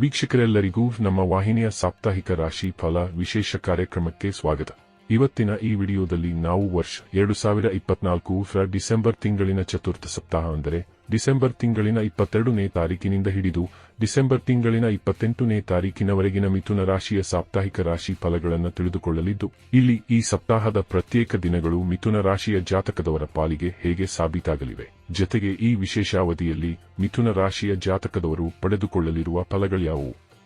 ವೀಕ್ಷಕರೆಲ್ಲರಿಗೂ ನಮ್ಮ ವಾಹಿನಿಯ ಸಾಪ್ತಾಹಿಕ ರಾಶಿ ಫಲ ವಿಶೇಷ ಕಾರ್ಯಕ್ರಮಕ್ಕೆ ಸ್ವಾಗತ. ಇವತ್ತಿನ ಈ ವಿಡಿಯೋದಲ್ಲಿ ನಾವು ವರ್ಷ ಎರಡು ಸಾವಿರ ಇಪ್ಪತ್ನಾಲ್ಕು ಡಿಸೆಂಬರ್ ತಿಂಗಳಿನ ಚತುರ್ಥ ಸಪ್ತಾಹ ಅಂದರೆ ಡಿಸೆಂಬರ್ ತಿಂಗಳಿನ ಇಪ್ಪತ್ತೆರಡನೇ ತಾರೀಕಿನಿಂದ ಹಿಡಿದು ಡಿಸೆಂಬರ್ ತಿಂಗಳಿನ ಇಪ್ಪತ್ತೆಂಟನೇ ತಾರೀಕಿನವರೆಗಿನ ಮಿಥುನ ರಾಶಿಯ ಸಾಪ್ತಾಹಿಕ ರಾಶಿ ಫಲಗಳನ್ನು ತಿಳಿದುಕೊಳ್ಳಲಿದ್ದು, ಇಲ್ಲಿ ಈ ಸಪ್ತಾಹದ ಪ್ರತ್ಯೇಕ ದಿನಗಳು ಮಿಥುನ ರಾಶಿಯ ಜಾತಕದವರ ಪಾಲಿಗೆ ಹೇಗೆ ಸಾಬೀತಾಗಲಿವೆ. ಜತೆಗೆ ಈ ವಿಶೇಷ ಅವಧಿಯಲ್ಲಿ ಮಿಥುನ ರಾಶಿಯ ಜಾತಕದವರು ಪಡೆದುಕೊಳ್ಳಲಿರುವ ಫಲಗಳ್ಯಾವುವು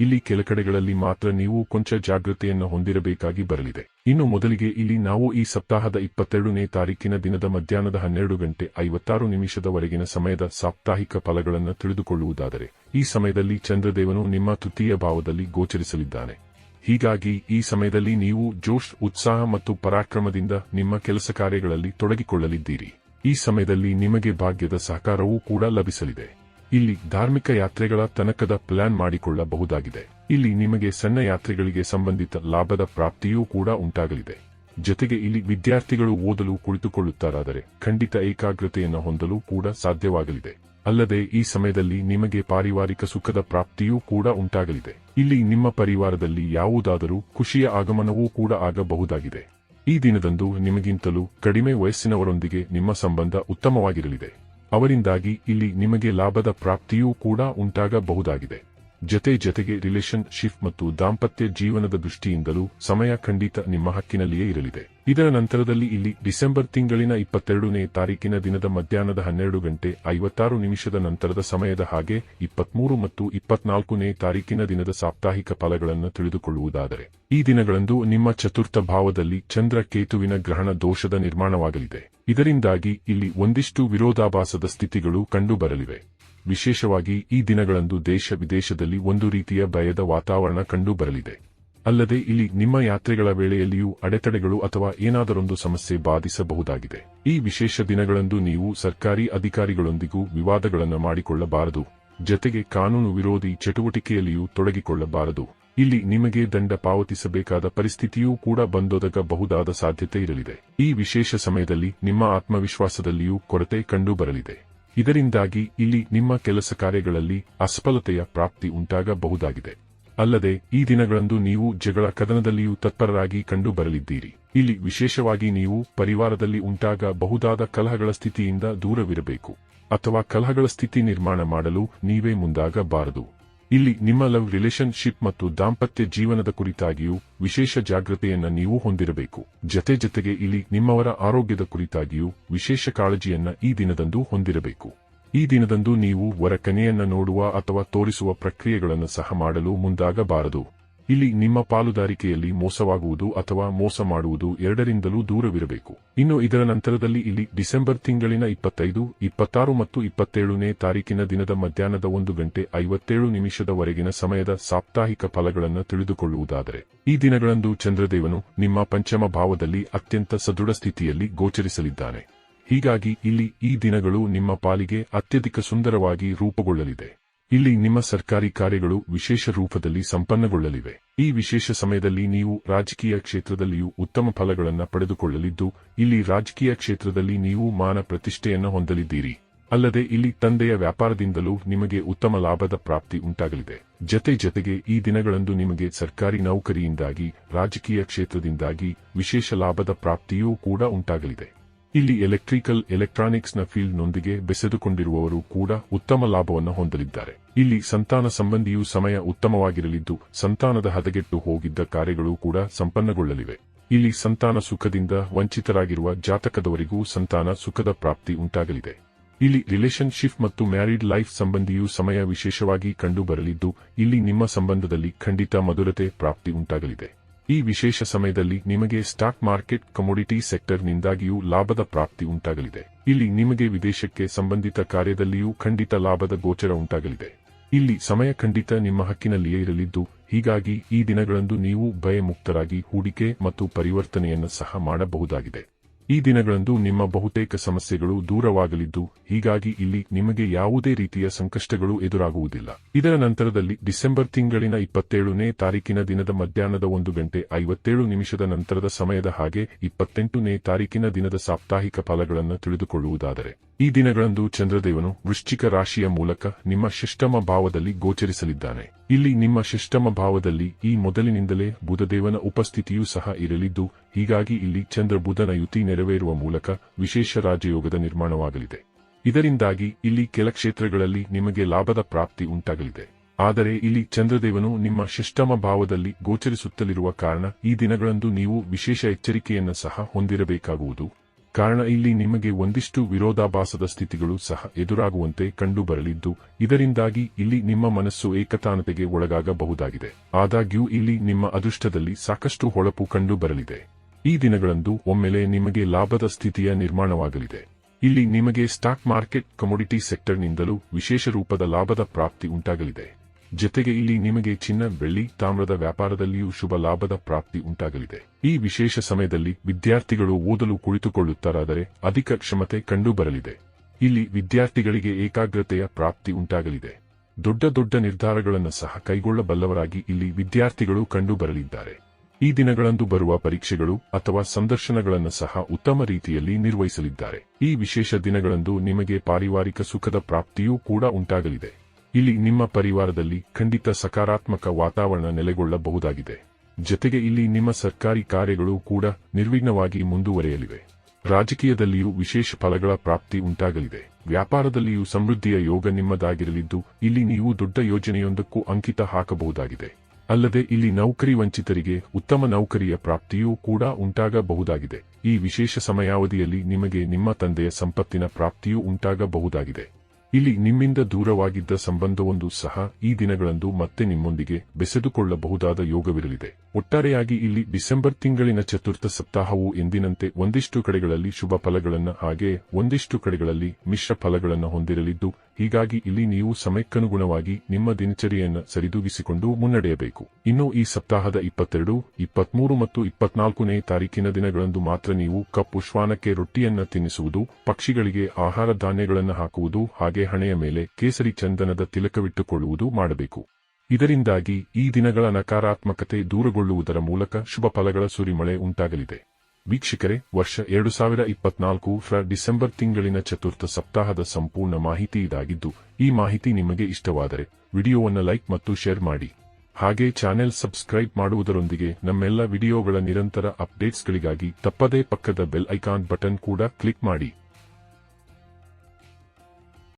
ಇಲ್ಲಿ ಕೆಲ ಕಡೆಗಳಲ್ಲಿ ಮಾತ್ರ ನೀವು ಕೊಂಚ ಜಾಗೃತಿಯನ್ನು ಹೊಂದಿರಬೇಕಾಗಿ ಬರಲಿದೆ. ಇನ್ನು ಮೊದಲಿಗೆ ಇಲ್ಲಿ ನಾವು ಈ ಸಪ್ತಾಹದ ಇಪ್ಪತ್ತೆರಡನೇ ತಾರೀಕಿನ ದಿನದ ಮಧ್ಯಾಹ್ನದ ಹನ್ನೆರಡು ಗಂಟೆ ಐವತ್ತಾರು ನಿಮಿಷದವರೆಗಿನ ಸಮಯದ ಸಾಪ್ತಾಹಿಕ ಫಲಗಳನ್ನು ತಿಳಿದುಕೊಳ್ಳುವುದಾದರೆ, ಈ ಸಮಯದಲ್ಲಿ ಚಂದ್ರದೇವನು ನಿಮ್ಮ ತೃತೀಯ ಭಾವದಲ್ಲಿ ಗೋಚರಿಸಲಿದ್ದಾನೆ. ಹೀಗಾಗಿ ಈ ಸಮಯದಲ್ಲಿ ನೀವು ಜೋಶ್ ಉತ್ಸಾಹ ಮತ್ತು ಪರಾಕ್ರಮದಿಂದ ನಿಮ್ಮ ಕೆಲಸ ಕಾರ್ಯಗಳಲ್ಲಿ ತೊಡಗಿಕೊಳ್ಳಲಿದ್ದೀರಿ. ಈ ಸಮಯದಲ್ಲಿ ನಿಮಗೆ ಭಾಗ್ಯದ ಸಹಕಾರವೂ ಕೂಡ ಲಭಿಸಲಿದೆ. ಇಲ್ಲಿ ಧಾರ್ಮಿಕ ಯಾತ್ರೆಗಳ ತನಕದ ಪ್ಲಾನ್ ಮಾಡಿಕೊಳ್ಳಬಹುದಾಗಿದೆ. ಇಲ್ಲಿ ನಿಮಗೆ ಸಣ್ಣ ಯಾತ್ರೆಗಳಿಗೆ ಸಂಬಂಧಿತ ಲಾಭದ ಪ್ರಾಪ್ತಿಯೂ ಕೂಡ ಉಂಟಾಗಲಿದೆ. ಜೊತೆಗೆ ಇಲ್ಲಿ ವಿದ್ಯಾರ್ಥಿಗಳು ಓದಲು ಕುಳಿತುಕೊಳ್ಳುತ್ತಾರಾದರೆ ಖಂಡಿತ ಏಕಾಗ್ರತೆಯನ್ನು ಹೊಂದಲು ಕೂಡ ಸಾಧ್ಯವಾಗಲಿದೆ. ಅಲ್ಲದೆ ಈ ಸಮಯದಲ್ಲಿ ನಿಮಗೆ ಪಾರಿವಾರಿಕ ಸುಖದ ಪ್ರಾಪ್ತಿಯೂ ಕೂಡ ಉಂಟಾಗಲಿದೆ. ಇಲ್ಲಿ ನಿಮ್ಮ ಪರಿವಾರದಲ್ಲಿ ಯಾವುದಾದರೂ ಖುಷಿಯ ಆಗಮನವೂ ಕೂಡ ಆಗಬಹುದಾಗಿದೆ. ಈ ದಿನದಂದು ನಿಮಗಿಂತಲೂ ಕಡಿಮೆ ವಯಸ್ಸಿನವರೊಂದಿಗೆ ನಿಮ್ಮ ಸಂಬಂಧ ಉತ್ತಮವಾಗಿರಲಿದೆ. ಅವರಿಂದಾಗಿ ಇಲ್ಲಿ ನಿಮಗೆ ಲಾಭದ ಪ್ರಾಪ್ತಿಯೂ ಕೂಡ ಉಂಟಾಗಬಹುದಾಗಿದೆ. ಜತೆ ಜತೆಗೆ ರಿಲೇಷನ್ ಶಿಪ್ ಮತ್ತು ದಾಂಪತ್ಯ ಜೀವನದ ದೃಷ್ಟಿಯಿಂದಲೂ ಸಮಯ ಖಂಡಿತ ನಿಮ್ಮ ಹಕ್ಕಿನಲ್ಲಿಯೇ ಇರಲಿದೆ. ಇದರ ನಂತರದಲ್ಲಿ ಇಲ್ಲಿ ಡಿಸೆಂಬರ್ ತಿಂಗಳಿನ ಇಪ್ಪತ್ತೆರಡನೇ ತಾರೀಕಿನ ದಿನದ ಮಧ್ಯಾಹ್ನದ ಹನ್ನೆರಡು ಗಂಟೆ ಐವತ್ತಾರು ನಿಮಿಷದ ನಂತರದ ಸಮಯದ ಹಾಗೆ ಇಪ್ಪತ್ಮೂರು ಮತ್ತು ಇಪ್ಪತ್ನಾಲ್ಕನೇ ತಾರೀಕಿನ ದಿನದ ಸಾಪ್ತಾಹಿಕ ಫಲಗಳನ್ನು ತಿಳಿದುಕೊಳ್ಳುವುದಾದರೆ, ಈ ದಿನಗಳಂದು ನಿಮ್ಮ ಚತುರ್ಥ ಭಾವದಲ್ಲಿ ಚಂದ್ರ ಕೇತುವಿನ ಗ್ರಹಣ ದೋಷದ ನಿರ್ಮಾಣವಾಗಲಿದೆ. ಇದರಿಂದಾಗಿ ಇಲ್ಲಿ ಒಂದಿಷ್ಟು ವಿರೋಧಾಭಾಸದ ಸ್ಥಿತಿಗಳು ಕಂಡುಬರಲಿವೆ. ವಿಶೇಷವಾಗಿ ಈ ದಿನಗಳಂದು ದೇಶ ವಿದೇಶದಲ್ಲಿ ಒಂದು ರೀತಿಯ ಭಯದ ವಾತಾವರಣ ಕಂಡುಬರಲಿದೆ. ಅಲ್ಲದೆ ಇಲ್ಲಿ ನಿಮ್ಮ ಯಾತ್ರೆಗಳ ವೇಳೆಯಲ್ಲಿಯೂ ಅಡೆತಡೆಗಳು ಅಥವಾ ಏನಾದರೊಂದು ಸಮಸ್ಯೆ ಬಾಧಿಸಬಹುದಾಗಿದೆ. ಈ ವಿಶೇಷ ದಿನಗಳಂದು ನೀವು ಸರ್ಕಾರಿ ಅಧಿಕಾರಿಗಳೊಂದಿಗೂ ವಿವಾದಗಳನ್ನು ಮಾಡಿಕೊಳ್ಳಬಾರದು. ಜತೆಗೆ ಕಾನೂನು ವಿರೋಧಿ ಚಟುವಟಿಕೆಯಲ್ಲಿಯೂ ತೊಡಗಿಕೊಳ್ಳಬಾರದು. ಇಲ್ಲಿ ನಿಮಗೆ ದಂಡ ಪಾವತಿಸಬೇಕಾದ ಪರಿಸ್ಥಿತಿಯೂ ಕೂಡ ಬಂದೊದಗಬಹುದಾದ ಸಾಧ್ಯತೆ ಇರಲಿದೆ. ಈ ವಿಶೇಷ ಸಮಯದಲ್ಲಿ ನಿಮ್ಮ ಆತ್ಮವಿಶ್ವಾಸದಲ್ಲಿಯೂ ಕೊರತೆ ಕಂಡುಬರಲಿದೆ. ಇದರಿಂದಾಗಿ ಇಲ್ಲಿ ನಿಮ್ಮ ಕೆಲಸ ಕಾರ್ಯಗಳಲ್ಲಿ ಅಸಫಲತೆಯ ಪ್ರಾಪ್ತಿ ಉಂಟಾಗಬಹುದಾಗಿದೆ. ಅಲ್ಲದೆ, ಈ ದಿನಗಳಂದು ನೀವು ಜಗಳ ಕದನದಲ್ಲಿಯೂ ತತ್ಪರರಾಗಿ ಕಂಡುಬರಲಿದ್ದೀರಿ. ಇಲ್ಲಿ ವಿಶೇಷವಾಗಿ ನೀವು ಪರಿವಾರದಲ್ಲಿ ಉಂಟಾಗಬಹುದಾದ ಕಲಹಗಳ ಸ್ಥಿತಿಯಿಂದ ದೂರವಿರಬೇಕು. ಅಥವಾ ಕಲಹಗಳ ಸ್ಥಿತಿ ನಿರ್ಮಾಣ ಮಾಡಲು ನೀವೇ ಮುಂದಾಗಬಾರದು. ಇಲ್ಲಿ ನಿಮ್ಮ ಲವ್ ರಿಲೇಶನ್ಶಿಪ್ ಮತ್ತು ದಾಂಪತ್ಯ ಜೀವನದ ಕುರಿತಾಗಿಯೂ ವಿಶೇಷ ಜಾಗ್ರತೆಯನ್ನ ನೀವು ಹೊಂದಿರಬೇಕು. ಜತೆ ಜತೆಗೆ ಇಲ್ಲಿ ನಿಮ್ಮವರ ಆರೋಗ್ಯದ ಕುರಿತಾಗಿಯೂ ವಿಶೇಷ ಕಾಳಜಿಯನ್ನ ಈ ದಿನದಂದು ಹೊಂದಿರಬೇಕು. ಈ ದಿನದಂದು ನೀವು ವರಕನೆಯನ್ನ ನೋಡುವ ಅಥವಾ ತೋರಿಸುವ ಪ್ರಕ್ರಿಯೆಗಳನ್ನು ಸಹ ಮಾಡಲು ಮುಂದಾಗಬಾರದು. ಇಲ್ಲಿ ನಿಮ್ಮ ಪಾಲುದಾರಿಕೆಯಲ್ಲಿ ಮೋಸವಾಗುವುದು ಅಥವಾ ಮೋಸ ಮಾಡುವುದು ಎರಡರಿಂದಲೂ ದೂರವಿರಬೇಕು. ಇನ್ನು ಇದರ ನಂತರದಲ್ಲಿ ಇಲ್ಲಿ ಡಿಸೆಂಬರ್ ತಿಂಗಳಿನ ಇಪ್ಪತ್ತೈದು, ಇಪ್ಪತ್ತಾರು ಮತ್ತು ಇಪ್ಪತ್ತೇಳನೇ ತಾರೀಕಿನ ದಿನದ ಮಧ್ಯಾಹ್ನದ ಒಂದು ಗಂಟೆ ಐವತ್ತೇಳು ನಿಮಿಷದವರೆಗಿನ ಸಮಯದ ಸಾಪ್ತಾಹಿಕ ಫಲಗಳನ್ನು ತಿಳಿದುಕೊಳ್ಳುವುದಾದರೆ. ಈ ದಿನಗಳಂದು ಚಂದ್ರದೇವನು ನಿಮ್ಮ ಪಂಚಮ ಭಾವದಲ್ಲಿ ಅತ್ಯಂತ ಸದೃಢ ಸ್ಥಿತಿಯಲ್ಲಿ ಗೋಚರಿಸಲಿದ್ದಾನೆ. ಹೀಗಾಗಿ ಇಲ್ಲಿ ಈ ದಿನಗಳು ನಿಮ್ಮ ಪಾಲಿಗೆ ಅತ್ಯಧಿಕ ಸುಂದರವಾಗಿ ರೂಪುಗೊಳ್ಳಲಿದೆ. ಇಲ್ಲಿ ನಿಮ್ಮ ಸರ್ಕಾರಿ ಕಾರ್ಯಗಳು ವಿಶೇಷ ರೂಪದಲ್ಲಿ ಸಂಪನ್ನಗೊಳ್ಳಲಿವೆ. ಈ ವಿಶೇಷ ಸಮಯದಲ್ಲಿ ನೀವು ರಾಜಕೀಯ ಕ್ಷೇತ್ರದಲ್ಲಿಯೂ ಉತ್ತಮ ಫಲಗಳನ್ನು ಪಡೆದುಕೊಳ್ಳಲಿದ್ದು, ಇಲ್ಲಿ ರಾಜಕೀಯ ಕ್ಷೇತ್ರದಲ್ಲಿ ನೀವು ಮಾನ ಪ್ರತಿಷ್ಠೆಯನ್ನು ಹೊಂದಲಿದ್ದೀರಿ. ಅಲ್ಲದೆ ಇಲ್ಲಿ ತಂದೆಯ ವ್ಯಾಪಾರದಿಂದಲೂ ನಿಮಗೆ ಉತ್ತಮ ಲಾಭದ ಪ್ರಾಪ್ತಿ ಉಂಟಾಗಲಿದೆ. ಜತೆ ಜತೆಗೆ ಈ ದಿನಗಳಂದು ನಿಮಗೆ ಸರ್ಕಾರಿ ನೌಕರಿಯಿಂದಾಗಿ, ರಾಜಕೀಯ ಕ್ಷೇತ್ರದಿಂದಾಗಿ ವಿಶೇಷ ಲಾಭದ ಪ್ರಾಪ್ತಿಯೂ ಕೂಡ ಉಂಟಾಗಲಿದೆ. ಇಲ್ಲಿ ಎಲೆಕ್ಟ್ರಿಕಲ್ ಎಲೆಕ್ಟ್ರಾನಿಕ್ಸ್ನ ಫೀಲ್ಡ್ನೊಂದಿಗೆ ಬೆಸೆದುಕೊಂಡಿರುವವರು ಕೂಡ ಉತ್ತಮ ಲಾಭವನ್ನು ಹೊಂದಲಿದ್ದಾರೆ. ಇಲ್ಲಿ ಸಂತಾನ ಸಂಬಂಧಿಯೂ ಸಮಯ ಉತ್ತಮವಾಗಿರಲಿದ್ದು, ಸಂತಾನದ ಹದಗೆಟ್ಟು ಹೋಗಿದ್ದ ಕಾರ್ಯಗಳು ಕೂಡ ಸಂಪನ್ನಗೊಳ್ಳಲಿವೆ. ಇಲ್ಲಿ ಸಂತಾನ ಸುಖದಿಂದ ವಂಚಿತರಾಗಿರುವ ಜಾತಕದವರಿಗೂ ಸಂತಾನ ಸುಖದ ಪ್ರಾಪ್ತಿ ಉಂಟಾಗಲಿದೆ. ಇಲ್ಲಿ ರಿಲೇಶನ್ಶಿಪ್ ಮತ್ತು ಮ್ಯಾರಿಡ್ ಲೈಫ್ ಸಂಬಂಧಿಯೂ ಸಮಯ ವಿಶೇಷವಾಗಿ ಕಂಡುಬರಲಿದ್ದು, ಇಲ್ಲಿ ನಿಮ್ಮ ಸಂಬಂಧದಲ್ಲಿ ಖಂಡಿತ ಮಧುರತೆ, ಪ್ರಾಪ್ತಿ ಉಂಟಾಗಲಿದೆ. ಈ ವಿಶೇಷ ಸಮಯದಲ್ಲಿ ನಿಮಗೆ ಸ್ಟಾಕ್ ಮಾರ್ಕೆಟ್ ಕಮೋಡಿಟಿ ಸೆಕ್ಟರ್ನಿಂದಾಗಿಯೂ ಲಾಭದ ಪ್ರಾಪ್ತಿ ಉಂಟಾಗಲಿದೆ. ಇಲ್ಲಿ ನಿಮಗೆ ವಿದೇಶಕ್ಕೆ ಸಂಬಂಧಿತ ಕಾರ್ಯದಲ್ಲಿಯೂ ಖಂಡಿತ ಲಾಭದ ಗೋಚರ ಉಂಟಾಗಲಿದೆ. ಇಲ್ಲಿ ಸಮಯ ಖಂಡಿತ ನಿಮ್ಮ ಹಕ್ಕಿನಲ್ಲಿಯೇ ಇರಲಿದ್ದು, ಹೀಗಾಗಿ ಈ ದಿನಗಳಂದು ನೀವು ಭಯಮುಕ್ತರಾಗಿ ಹೂಡಿಕೆ ಮತ್ತು ಪರಿವರ್ತನೆಯನ್ನು ಸಹ ಮಾಡಬಹುದಾಗಿದೆ. ಈ ದಿನಗಳಂದು ನಿಮ್ಮ ಬಹುತೇಕ ಸಮಸ್ಯೆಗಳು ದೂರವಾಗಲಿದ್ದು, ಹೀಗಾಗಿ ಇಲ್ಲಿ ನಿಮಗೆ ಯಾವುದೇ ರೀತಿಯ ಸಂಕಷ್ಟಗಳು ಎದುರಾಗುವುದಿಲ್ಲ. ಇದರ ನಂತರದಲ್ಲಿ ಡಿಸೆಂಬರ್ ತಿಂಗಳಿನ ಇಪ್ಪತ್ತೇಳನೇ ತಾರೀಕಿನ ದಿನದ ಮಧ್ಯಾಹ್ನದ ಒಂದು ಗಂಟೆ ಐವತ್ತೇಳು ನಿಮಿಷದ ನಂತರದ ಸಮಯದ ಹಾಗೆ ಇಪ್ಪತ್ತೆಂಟನೇ ತಾರೀಕಿನ ದಿನದ ಸಾಪ್ತಾಹಿಕ ಫಲಗಳನ್ನು ತಿಳಿದುಕೊಳ್ಳುವುದಾದರೆ. ಈ ದಿನಗಳಂದು ಚಂದ್ರದೇವನು ವೃಶ್ಚಿಕ ರಾಶಿಯ ಮೂಲಕ ನಿಮ್ಮ ಷಷ್ಟಮ ಭಾವದಲ್ಲಿ ಗೋಚರಿಸಲಿದ್ದಾನೆ. ಇಲ್ಲಿ ನಿಮ್ಮ ಷಷ್ಟಮ ಭಾವದಲ್ಲಿ ಈ ಮೊದಲಿನಿಂದಲೇ ಬುಧದೇವನ ಉಪಸ್ಥಿತಿಯೂ ಸಹ ಇರಲಿದ್ದು, ಹೀಗಾಗಿ ಇಲ್ಲಿ ಚಂದ್ರ ಬುಧನ ಯುತಿ ನೆರವೇರುವ ಮೂಲಕ ವಿಶೇಷ ರಾಜಯೋಗದ ನಿರ್ಮಾಣವಾಗಲಿದೆ. ಇದರಿಂದಾಗಿ ಇಲ್ಲಿ ಕೆಲ ಕ್ಷೇತ್ರಗಳಲ್ಲಿ ನಿಮಗೆ ಲಾಭದ ಪ್ರಾಪ್ತಿ ಉಂಟಾಗಲಿದೆ. ಆದರೆ ಇಲ್ಲಿ ಚಂದ್ರದೇವನು ನಿಮ್ಮ ಷಷ್ಟಮ ಭಾವದಲ್ಲಿ ಗೋಚರಿಸುತ್ತಲಿರುವ ಕಾರಣ ಈ ದಿನಗಳಂದು ನೀವು ವಿಶೇಷ ಎಚ್ಚರಿಕೆಯನ್ನು ಸಹ ಹೊಂದಿರಬೇಕಾಗುವುದು. ಕಾರಣ ಇಲ್ಲಿ ನಿಮಗೆ ಒಂದಿಷ್ಟು ವಿರೋಧಾಭಾಸದ ಸ್ಥಿತಿಗಳು ಸಹ ಎದುರಾಗುವಂತೆ ಕಂಡುಬರಲಿದ್ದು, ಇದರಿಂದಾಗಿ ಇಲ್ಲಿ ನಿಮ್ಮ ಮನಸ್ಸು ಏಕತಾನತೆಗೆ ಒಳಗಾಗಬಹುದಾಗಿದೆ. ಆದಾಗ್ಯೂ ಇಲ್ಲಿ ನಿಮ್ಮ ಅದೃಷ್ಟದಲ್ಲಿ ಸಾಕಷ್ಟು ಹೊಳಪು ಕಂಡುಬರಲಿದೆ. ಈ ದಿನಗಳಂದು ಒಮ್ಮೆಲೆ ನಿಮಗೆ ಲಾಭದ ಸ್ಥಿತಿಯ ನಿರ್ಮಾಣವಾಗಲಿದೆ. ಇಲ್ಲಿ ನಿಮಗೆ ಸ್ಟಾಕ್ ಮಾರ್ಕೆಟ್, ಕಮೋಡಿಟಿ ಸೆಕ್ಟರ್ನಿಂದಲೂ ವಿಶೇಷ ರೂಪದ ಲಾಭದ ಪ್ರಾಪ್ತಿ ಉಂಟಾಗಲಿದೆ. ಜತೆಗೆ ಇಲ್ಲಿ ನಿಮಗೆ ಚಿನ್ನ, ಬೆಳ್ಳಿ, ತಾಮ್ರದ ವ್ಯಾಪಾರದಲ್ಲಿಯೂ ಶುಭ ಲಾಭದ ಪ್ರಾಪ್ತಿ ಉಂಟಾಗಲಿದೆ. ಈ ವಿಶೇಷ ಸಮಯದಲ್ಲಿ ವಿದ್ಯಾರ್ಥಿಗಳು ಓದಲು ಕುಳಿತುಕೊಳ್ಳುತ್ತಾರಾದರೆ ಅಧಿಕ ಕ್ಷಮತೆ ಕಂಡುಬರಲಿದೆ. ಇಲ್ಲಿ ವಿದ್ಯಾರ್ಥಿಗಳಿಗೆ ಏಕಾಗ್ರತೆಯ ಪ್ರಾಪ್ತಿ ಉಂಟಾಗಲಿದೆ. ದೊಡ್ಡ ದೊಡ್ಡ ನಿರ್ಧಾರಗಳನ್ನು ಸಹ ಕೈಗೊಳ್ಳಬಲ್ಲವರಾಗಿ ಇಲ್ಲಿ ವಿದ್ಯಾರ್ಥಿಗಳು ಕಂಡುಬರಲಿದ್ದಾರೆ. ಈ ದಿನಗಳಂದು ಬರುವ ಪರೀಕ್ಷೆಗಳು ಅಥವಾ ಸಂದರ್ಶನಗಳನ್ನು ಸಹ ಉತ್ತಮ ರೀತಿಯಲ್ಲಿ ನಿರ್ವಹಿಸಲಿದ್ದಾರೆ. ಈ ವಿಶೇಷ ದಿನಗಳಂದು ನಿಮಗೆ ಪಾರಿವಾರಿಕ ಸುಖದ ಪ್ರಾಪ್ತಿಯೂ ಕೂಡ ಉಂಟಾಗಲಿದೆ. ಇಲ್ಲಿ ನಿಮ್ಮ ಪರಿವಾರದಲ್ಲಿ ಖಂಡಿತ ಸಕಾರಾತ್ಮಕ ವಾತಾವರಣ ನೆಲೆಗೊಳ್ಳಬಹುದಾಗಿದೆ. ಜತೆಗೆ ಇಲ್ಲಿ ನಿಮ್ಮ ಸರ್ಕಾರಿ ಕಾರ್ಯಗಳು ಕೂಡ ನಿರ್ವಿಘ್ನವಾಗಿ ಮುಂದುವರೆಯಲಿವೆ. ರಾಜಕೀಯದಲ್ಲಿಯೂ ವಿಶೇಷ ಫಲಗಳ ಪ್ರಾಪ್ತಿ ಉಂಟಾಗಲಿದೆ. ವ್ಯಾಪಾರದಲ್ಲಿಯೂ ಸಮೃದ್ಧಿಯ ಯೋಗ ನಿಮ್ಮದಾಗಿರಲಿದ್ದು, ಇಲ್ಲಿ ನೀವು ದೊಡ್ಡ ಯೋಜನೆಯೊಂದಕ್ಕೂ ಅಂಕಿತ ಹಾಕಬಹುದಾಗಿದೆ. ಅಲ್ಲದೆ ಇಲ್ಲಿ ನೌಕರಿ ವಂಚಿತರಿಗೆ ಉತ್ತಮ ನೌಕರಿಯ ಪ್ರಾಪ್ತಿಯೂ ಕೂಡ ಉಂಟಾಗಬಹುದಾಗಿದೆ. ಈ ವಿಶೇಷ ಸಮಯಾವಧಿಯಲ್ಲಿ ನಿಮಗೆ ನಿಮ್ಮ ತಂದೆಯ ಸಂಪತ್ತಿನ ಪ್ರಾಪ್ತಿಯೂ ಉಂಟಾಗಬಹುದಾಗಿದೆ. ಇಲ್ಲಿ ನಿಮ್ಮಿಂದ ದೂರವಾಗಿದ್ದ ಸಂಬಂಧವೊಂದು ಸಹ ಈ ದಿನಗಳಂದು ಮತ್ತೆ ನಿಮ್ಮೊಂದಿಗೆ ಬೆಸೆದುಕೊಳ್ಳಬಹುದಾದ ಯೋಗವಿರಲಿದೆ. ಒಟ್ಟಾರೆಯಾಗಿ ಇಲ್ಲಿ ಡಿಸೆಂಬರ್ ತಿಂಗಳಿನ ಚತುರ್ಥ ಸಪ್ತಾಹವು ಎಂದಿನಂತೆ ಒಂದಿಷ್ಟು ಕಡೆಗಳಲ್ಲಿ ಶುಭ ಫಲಗಳನ್ನು ಹಾಗೆಯೇ ಒಂದಿಷ್ಟು ಕಡೆಗಳಲ್ಲಿ ಮಿಶ್ರ ಫಲಗಳನ್ನು ಹೊಂದಿರಲಿದ್ದು, ಹೀಗಾಗಿ ಇಲ್ಲಿ ನೀವು ಸಮಯಕ್ಕನುಗುಣವಾಗಿ ನಿಮ್ಮ ದಿನಚರಿಯನ್ನು ಸರಿದೂಗಿಸಿಕೊಂಡು ಮುನ್ನಡೆಯಬೇಕು. ಇನ್ನು ಈ ಸಪ್ತಾಹದ ಇಪ್ಪತ್ತೆರಡು, ಇಪ್ಪತ್ಮೂರು ಮತ್ತು ಇಪ್ಪತ್ನಾಲ್ಕನೇ ತಾರೀಕಿನ ದಿನಗಳಂದು ಮಾತ್ರ ನೀವು ಕಪ್ಪು ಶ್ವಾನಕ್ಕೆ ರೊಟ್ಟಿಯನ್ನು ತಿನ್ನಿಸುವುದು, ಪಕ್ಷಿಗಳಿಗೆ ಆಹಾರ ಧಾನ್ಯಗಳನ್ನು ಹಾಕುವುದು ಹಾಗೆ ಹಣೆಯ ಮೇಲೆ ಕೇಸರಿ ಚಂದನದ ತಿಲಕವಿಟ್ಟುಕೊಳ್ಳುವುದು ಮಾಡಬೇಕು. ಇದರಿಂದಾಗಿ ಈ ದಿನಗಳ ನಕಾರಾತ್ಮಕತೆ ದೂರಗೊಳ್ಳುವುದರ ಮೂಲಕ ಶುಭ ಫಲಗಳ ಸುರಿಮಳೆ ಉಂಟಾಗಲಿದೆ. ವೀಕ್ಷಕರೇ, ವರ್ಷ ಎರಡು ಸಾವಿರ ಇಪ್ಪತ್ನಾಲ್ಕು ಫ್ರ ಡಿಸೆಂಬರ್ ತಿಂಗಳಿನ ಚತುರ್ಥ ಸಪ್ತಾಹದ ಸಂಪೂರ್ಣ ಮಾಹಿತಿ ಇದಾಗಿದ್ದು, ಈ ಮಾಹಿತಿ ನಿಮಗೆ ಇಷ್ಟವಾದರೆ ವಿಡಿಯೋವನ್ನು ಲೈಕ್ ಮತ್ತು ಶೇರ್ ಮಾಡಿ. ಹಾಗೆ ಚಾನೆಲ್ ಸಬ್ಸ್ಕ್ರೈಬ್ ಮಾಡುವುದರೊಂದಿಗೆ ನಮ್ಮೆಲ್ಲ ವಿಡಿಯೋಗಳ ನಿರಂತರ ಅಪ್ಡೇಟ್ಸ್ಗಳಿಗಾಗಿ ತಪ್ಪದೇ ಪಕ್ಕದ ಬೆಲ್ ಐಕಾನ್ ಬಟನ್ ಕೂಡ ಕ್ಲಿಕ್ ಮಾಡಿ.